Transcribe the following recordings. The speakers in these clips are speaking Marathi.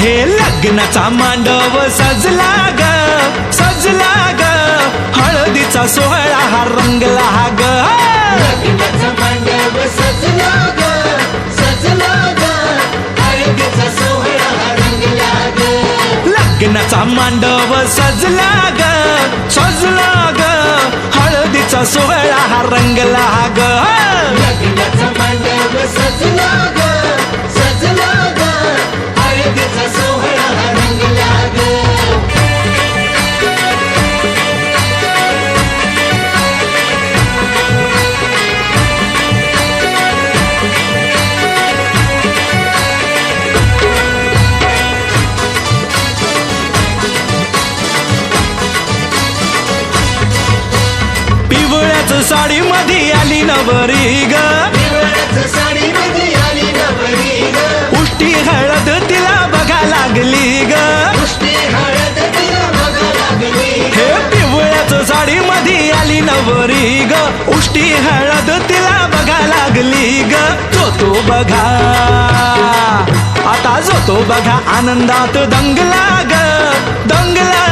हे लग्नाचा मांडव सजला ग सजला ग. हळदीचा सोहळा हा रंगला ग लग्नाचा मांडव सजला ग सजला ग हळदीचा सोहळा रंगला ग लग्नाचा मांडव सजला ग सजला ग हळदीचा सोहळा हा रंगला ग पिवळ्याच साडी मध्ये आली नवरी ग. साडीमध्ये आली नवरी ग उष्टी हळद तिला बघा लागली ग. हे पिवळ्याच साडी मध्ये आली नवरी ग. उष्टी हळद तिला बघा लागली ग. तो तो बघा. आता जो तो बघा आनंदात दंगला ग. दंगला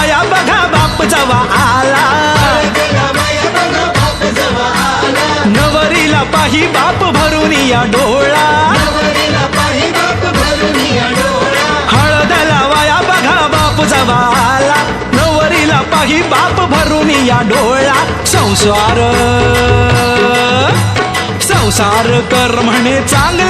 माया बघा बाप जवा आला. नवरीला पाही बाप भरून या डोळा. नवरीला पाही बाप भरून या डोळा बघा बाप जवा आला. नवरीला पाही बाप भरून या डोळा. संसार संसार कर म्हणे चांगला.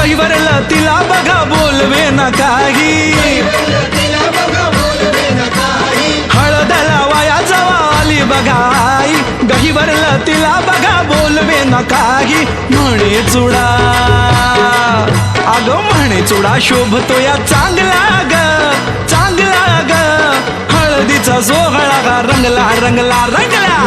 आई तिला बघा बोलवे ना काही. हळदला बघा जवा आली बघाई गहिवरला तिला बघा बोलवे ना काही. म्हणे चुडा. अग म्हणे चुडा शोभतो या चांगला ग. चांगला ग. हळदीचा सोहळा रंगला. रंगला रंगला.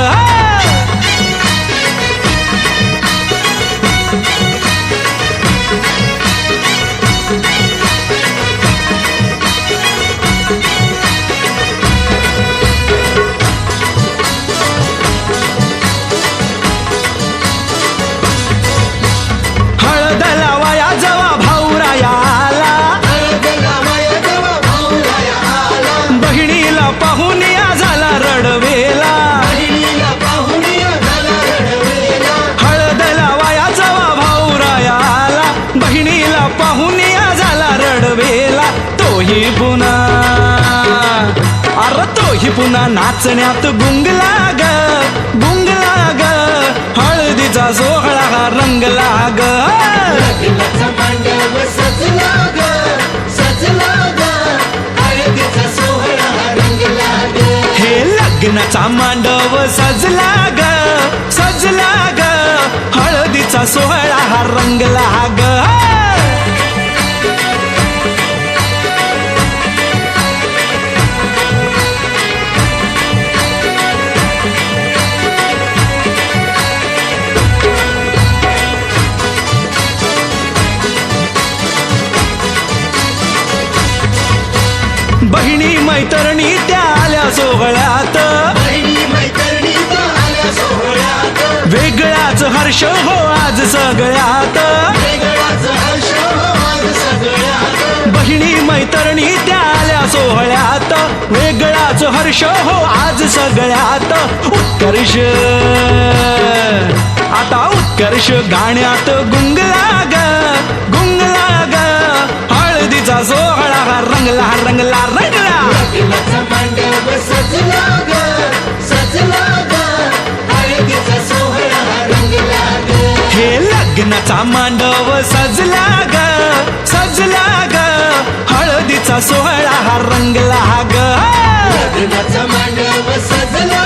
त्याला पाहुण्या झाला रडवेला. तोही पुन्हा. अर तोही पुन्हा नाचण्यात गुंगला ग गुंगला ग हळदीचा सोहळा हा रंगला हे लग्नाचा मांडव सजला ग सजला ग हळदीचा सोहळा हा रंग लाग. मैत्रिणी त्या आल्या सोहळ्यात. वेगळाच हर्ष हो आज सगळ्यात. आज सगळ्यात बहिणी मैत्रिणी त्या आल्या सोहळ्यात. वेगळाच हर्ष हो आज सगळ्यात. उत्कर्ष. आता उत्कर्ष गाण्यात गुंगला ग लग्नाचा मांडव सजला ग सजला ग. हळदीचा सोहळा हा रंगला ग. लग्नाचा मांडव सजला